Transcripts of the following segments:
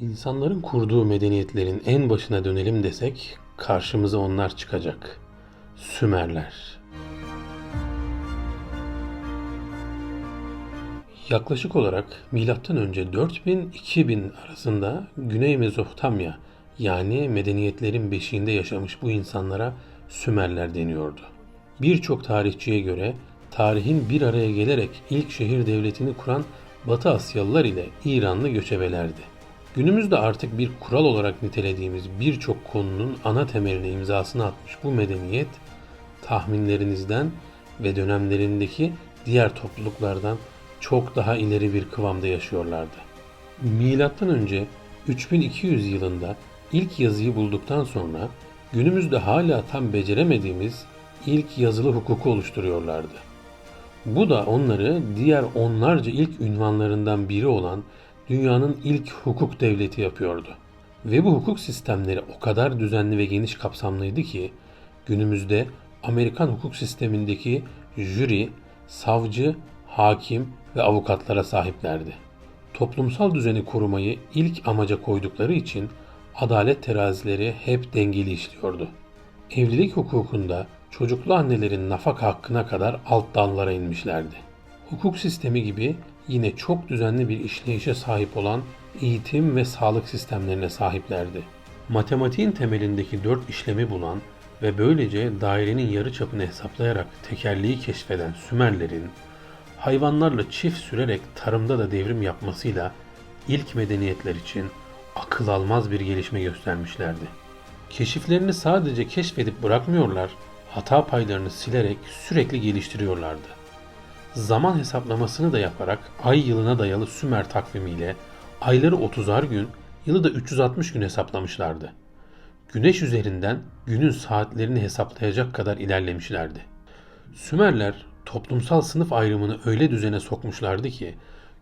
İnsanların kurduğu medeniyetlerin en başına dönelim desek karşımıza onlar çıkacak. Sümerler. Yaklaşık olarak milattan önce 4000-2000 arasında Güney Mezopotamya yani medeniyetlerin beşiğinde yaşamış bu insanlara Sümerler deniyordu. Birçok tarihçiye göre tarihin bir araya gelerek ilk şehir devletini kuran Batı Asyalılar ile İranlı göçebelerdi. Günümüzde artık bir kural olarak nitelediğimiz birçok konunun ana temeline imzasını atmış bu medeniyet tahminlerinizden ve dönemlerindeki diğer topluluklardan çok daha ileri bir kıvamda yaşıyorlardı. Milattan önce 3200 yılında ilk yazıyı bulduktan sonra günümüzde hala tam beceremediğimiz ilk yazılı hukuku oluşturuyorlardı. Bu da onları diğer onlarca ilk ünvanlarından biri olan dünyanın ilk hukuk devleti yapıyordu. Ve bu hukuk sistemleri o kadar düzenli ve geniş kapsamlıydı ki günümüzde Amerikan hukuk sistemindeki jüri, savcı, hakim ve avukatlara sahiplerdi. Toplumsal düzeni korumayı ilk amaca koydukları için adalet terazileri hep dengeli işliyordu. Evlilik hukukunda çocuklu annelerin nafaka hakkına kadar alt dallara inmişlerdi. Hukuk sistemi gibi yine çok düzenli bir işleyişe sahip olan eğitim ve sağlık sistemlerine sahiplerdi. Matematiğin temelindeki dört işlemi bulan ve böylece dairenin yarı çapını hesaplayarak tekerleği keşfeden Sümerlerin hayvanlarla çift sürerek tarımda da devrim yapmasıyla ilk medeniyetler için akıl almaz bir gelişme göstermişlerdi. Keşiflerini sadece keşfedip bırakmıyorlar, hata paylarını silerek sürekli geliştiriyorlardı. Zaman hesaplamasını da yaparak ay yılına dayalı Sümer takvimiyle ayları 30'ar gün, yılı da 360 gün hesaplamışlardı. Güneş üzerinden günün saatlerini hesaplayacak kadar ilerlemişlerdi. Sümerler toplumsal sınıf ayrımını öyle düzene sokmuşlardı ki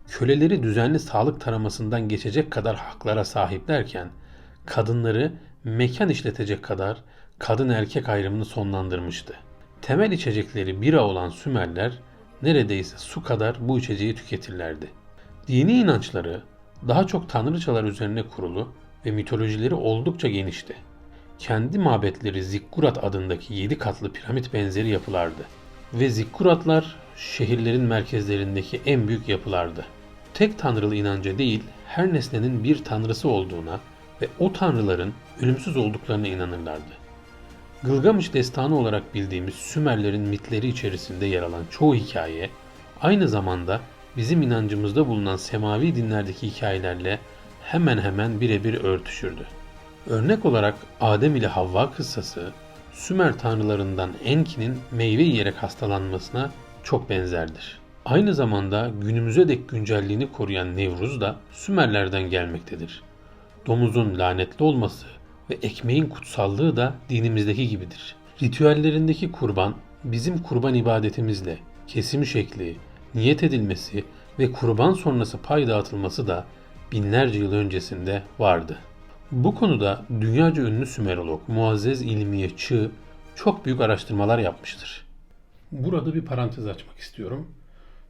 köleleri düzenli sağlık taramasından geçecek kadar haklara sahiplerken kadınları mekan işletecek kadar kadın erkek ayrımını sonlandırmıştı. Temel içecekleri bira olan Sümerler neredeyse su kadar bu içeceği tüketirlerdi. Dini inançları daha çok tanrıçalar üzerine kurulu ve mitolojileri oldukça genişti. Kendi mabetleri Zikkurat adındaki yedi katlı piramit benzeri yapılardı. Ve Zikkuratlar şehirlerin merkezlerindeki en büyük yapılardı. Tek tanrılı inanca değil, her nesnenin bir tanrısı olduğuna ve o tanrıların ölümsüz olduklarına inanırlardı. Gılgamış destanı olarak bildiğimiz Sümerlerin mitleri içerisinde yer alan çoğu hikaye aynı zamanda bizim inancımızda bulunan semavi dinlerdeki hikayelerle hemen hemen birebir örtüşürdü. Örnek olarak Adem ile Havva kıssası Sümer tanrılarından Enki'nin meyve yiyerek hastalanmasına çok benzerdir. Aynı zamanda günümüze dek güncelliğini koruyan Nevruz da Sümerlerden gelmektedir. Domuzun lanetli olması ve ekmeğin kutsallığı da dinimizdeki gibidir. Ritüellerindeki kurban bizim kurban ibadetimizle kesim şekli, niyet edilmesi ve kurban sonrası pay dağıtılması da binlerce yıl öncesinde vardı. Bu konuda dünyaca ünlü Sümerolog Muazzez İlmiye Çığ çok büyük araştırmalar yapmıştır. Burada bir parantez açmak istiyorum.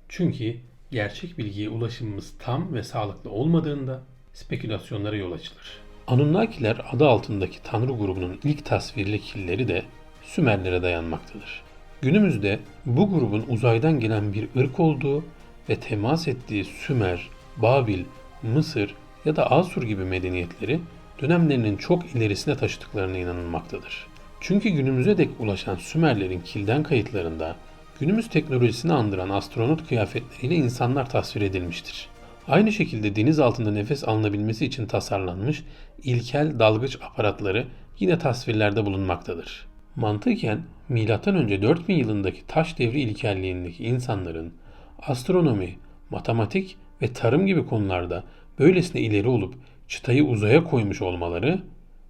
Çünkü gerçek bilgiye ulaşımımız tam ve sağlıklı olmadığında spekülasyonlara yol açılır. Anunnakiler adı altındaki tanrı grubunun ilk tasvirli killeri de Sümerlere dayanmaktadır. Günümüzde bu grubun uzaydan gelen bir ırk olduğu ve temas ettiği Sümer, Babil, Mısır ya da Asur gibi medeniyetleri dönemlerinin çok ilerisine taşıdıklarına inanılmaktadır. Çünkü günümüze dek ulaşan Sümerlerin kilden kayıtlarında günümüz teknolojisini andıran astronot kıyafetleriyle insanlar tasvir edilmiştir. Aynı şekilde deniz altında nefes alınabilmesi için tasarlanmış ilkel dalgıç aparatları yine tasvirlerde bulunmaktadır. Mantıken M.Ö. 4000 yılındaki taş devri ilkelliğindeki insanların astronomi, matematik ve tarım gibi konularda böylesine ileri olup çıtayı uzaya koymuş olmaları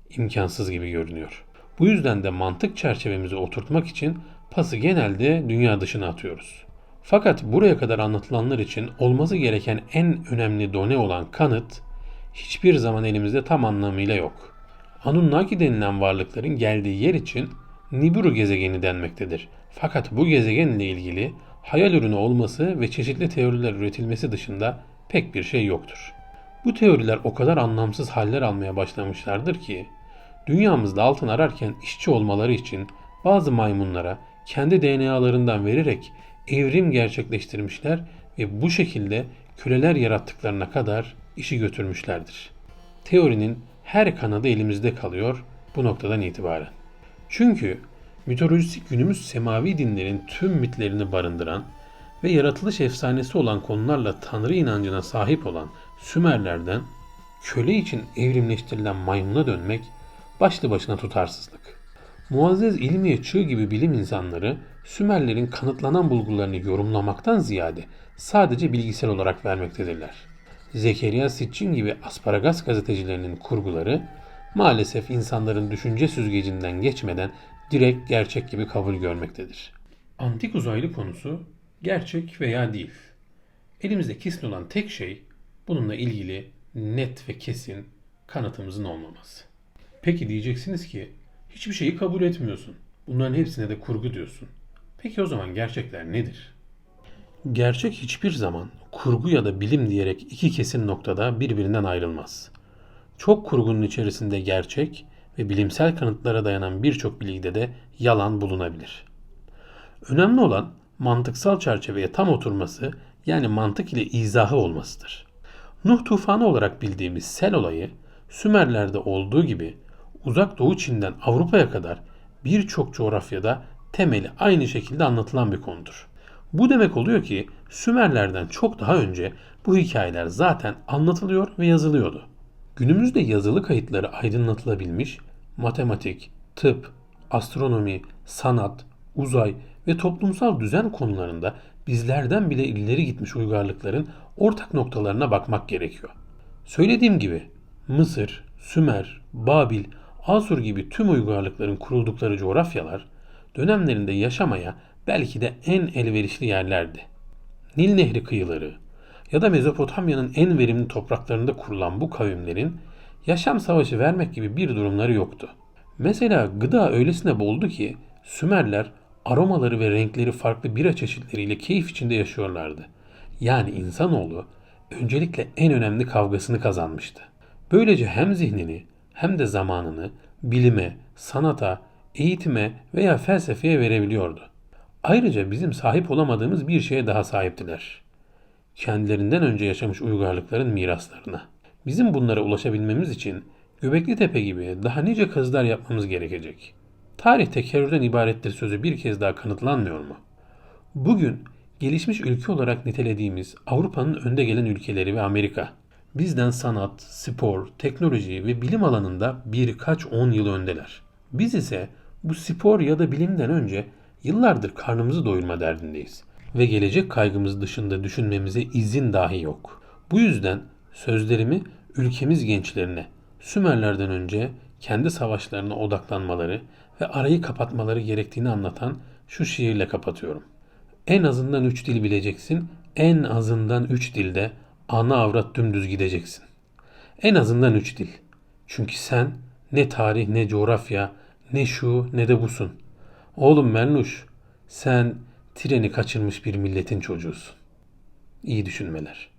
imkansız gibi görünüyor. Bu yüzden de mantık çerçevemizi oturtmak için pası genelde dünya dışına atıyoruz. Fakat buraya kadar anlatılanlar için olması gereken en önemli done olan kanıt hiçbir zaman elimizde tam anlamıyla yok. Anunnaki denilen varlıkların geldiği yer için Nibiru gezegeni denmektedir. Fakat bu gezegenle ilgili hayal ürünü olması ve çeşitli teoriler üretilmesi dışında pek bir şey yoktur. Bu teoriler o kadar anlamsız haller almaya başlamışlardır ki dünyamızda altın ararken işçi olmaları için bazı maymunlara kendi DNA'larından vererek evrim gerçekleştirmişler ve bu şekilde köleler yarattıklarına kadar işi götürmüşlerdir. Teorinin her kanadı elimizde kalıyor bu noktadan itibaren. Çünkü mitolojisi günümüz semavi dinlerin tüm mitlerini barındıran ve yaratılış efsanesi olan konularla tanrı inancına sahip olan Sümerlerden köle için evrimleştirilen maymuna dönmek başlı başına tutarsızlık. Muazzez ilmiye çığ gibi bilim insanları Sümerlerin kanıtlanan bulgularını yorumlamaktan ziyade sadece bilgisel olarak vermektedirler. Zekeriya Sitchin gibi asparagas gazetecilerinin kurguları maalesef insanların düşünce süzgecinden geçmeden direkt gerçek gibi kabul görmektedir. Antik uzaylı konusu gerçek veya değil. Elimizde kesin olan tek şey bununla ilgili net ve kesin kanıtımızın olmaması. Peki diyeceksiniz ki hiçbir şeyi kabul etmiyorsun. Bunların hepsine de kurgu diyorsun. Peki o zaman gerçekler nedir? Gerçek hiçbir zaman kurgu ya da bilim diyerek iki kesin noktada birbirinden ayrılmaz. Çok kurgunun içerisinde gerçek ve bilimsel kanıtlara dayanan birçok bilgide de yalan bulunabilir. Önemli olan mantıksal çerçeveye tam oturması yani mantık ile izahı olmasıdır. Nuh tufanı olarak bildiğimiz sel olayı Sümerler'de olduğu gibi uzak doğu Çin'den Avrupa'ya kadar birçok coğrafyada temeli aynı şekilde anlatılan bir konudur. Bu demek oluyor ki Sümerlerden çok daha önce bu hikayeler zaten anlatılıyor ve yazılıyordu. Günümüzde yazılı kayıtları aydınlatılabilmiş, matematik, tıp, astronomi, sanat, uzay ve toplumsal düzen konularında bizlerden bile ileri gitmiş uygarlıkların ortak noktalarına bakmak gerekiyor. Söylediğim gibi Mısır, Sümer, Babil, Asur gibi tüm uygarlıkların kuruldukları coğrafyalar dönemlerinde yaşamaya belki de en elverişli yerlerdi. Nil Nehri kıyıları ya da Mezopotamya'nın en verimli topraklarında kurulan bu kavimlerin yaşam savaşı vermek gibi bir durumları yoktu. Mesela gıda öylesine boldu ki Sümerler aromaları ve renkleri farklı bira çeşitleriyle keyif içinde yaşıyorlardı. Yani insanoğlu öncelikle en önemli kavgasını kazanmıştı. Böylece hem zihnini hem de zamanını bilime, sanata, eğitime veya felsefeye verebiliyordu. Ayrıca bizim sahip olamadığımız bir şeye daha sahiptiler. Kendilerinden önce yaşamış uygarlıkların miraslarına. Bizim bunlara ulaşabilmemiz için Göbekli Tepe gibi daha nice kazılar yapmamız gerekecek. Tarih tekerrürden ibarettir sözü bir kez daha kanıtlanmıyor mu? Bugün gelişmiş ülke olarak nitelediğimiz Avrupa'nın önde gelen ülkeleri ve Amerika bizden sanat, spor, teknoloji ve bilim alanında birkaç on yıl öndeler. Biz ise bu spor ya da bilimden önce yıllardır karnımızı doyurma derdindeyiz ve gelecek kaygımız dışında düşünmemize izin dahi yok. Bu yüzden sözlerimi ülkemiz gençlerine Sümerlerden önce kendi savaşlarına odaklanmaları ve arayı kapatmaları gerektiğini anlatan şu şiirle kapatıyorum. En azından üç dil bileceksin, en azından üç dilde ana avrat dümdüz gideceksin. En azından üç dil. Çünkü sen ne tarih ne coğrafya ne şu ne de busun. Oğlum Mernuş sen treni kaçırmış bir milletin çocuğusun. İyi düşünmeler.''